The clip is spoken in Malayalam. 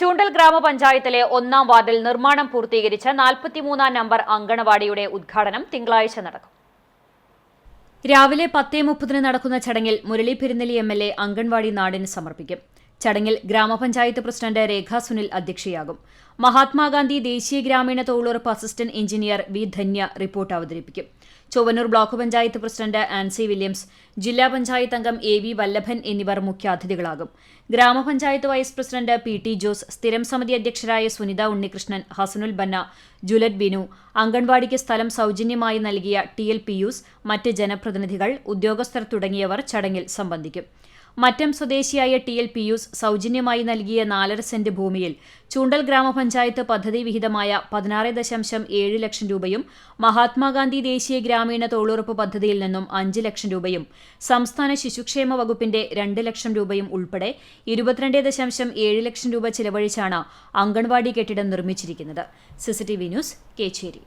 ചൂണ്ടൽ ഗ്രാമപഞ്ചായത്തിലെ ഒന്നാം വാർഡിൽ നിർമ്മാണം പൂർത്തീകരിച്ച നാൽപ്പത്തിമൂന്നാം നമ്പർ അങ്കണവാടിയുടെ ഉദ്ഘാടനം തിങ്കളാഴ്ച നടക്കും. രാവിലെ പത്തേ മുപ്പതിന് നടക്കുന്ന ചടങ്ങിൽ Murali Perunnelli M L A നാടിന് സമർപ്പിക്കും. ചടങ്ങിൽ ഗ്രാമപഞ്ചായത്ത് പ്രസിഡന്റ് രേഖാ സുനിൽ അധ്യക്ഷയാകും. മഹാത്മാഗാന്ധി ദേശീയ ഗ്രാമീണ തൊഴിലുറപ്പ് assistant engineer V Dhanya report അവതരിപ്പിക്കും. Chowannur block panchayat president Ancy Williams ജില്ലാ പഞ്ചായത്ത് അംഗം എ വി വല്ലഭൻ എന്നിവർ മുഖ്യാതിഥികളാകും. ഗ്രാമപഞ്ചായത്ത് vice president P T Jose സ്ഥിരം സമിതി അധ്യക്ഷരായ സുനിത ഉണ്ണികൃഷ്ണൻ ഹസനുൽ ബന്ന ജുലറ്റ് ബിനു അംഗൻവാടിക്ക് സ്ഥലം സൌജന്യമായി നൽകിയ ടി എൽ പിയൂസ് മറ്റ് ജനപ്രതിനിധികൾ ഉദ്യോഗസ്ഥർ തുടങ്ങിയവർ ചടങ്ങിൽ സംബന്ധിക്കും. മറ്റം സ്വദേശിയായ ടി എൽ പിയൂസ് സൗജന്യമായി നൽകിയ നാലര സെന്റ് ഭൂമിയിൽ ചൂണ്ടൽ ഗ്രാമപഞ്ചായത്ത് പദ്ധതി വിഹിതമായ പതിനാറ് ദശാംശം ഏഴ് ലക്ഷം രൂപയും മഹാത്മാഗാന്ധി ദേശീയ ഗ്രാമീണ തൊഴിലുറപ്പ് പദ്ധതിയിൽ നിന്നും അഞ്ച് ലക്ഷം രൂപയും സംസ്ഥാന ശിശുക്ഷേമ വകുപ്പിന്റെ രണ്ട് ലക്ഷം രൂപയും ഉൾപ്പെടെ ഇരുപത്തിരണ്ട് ദശാംശം ഏഴ് ലക്ഷം രൂപ ചിലവഴിച്ചാണ് അംഗൻവാടി കെട്ടിടം നിർമ്മിച്ചിരിക്കുന്നത്. CCTV news Kechery.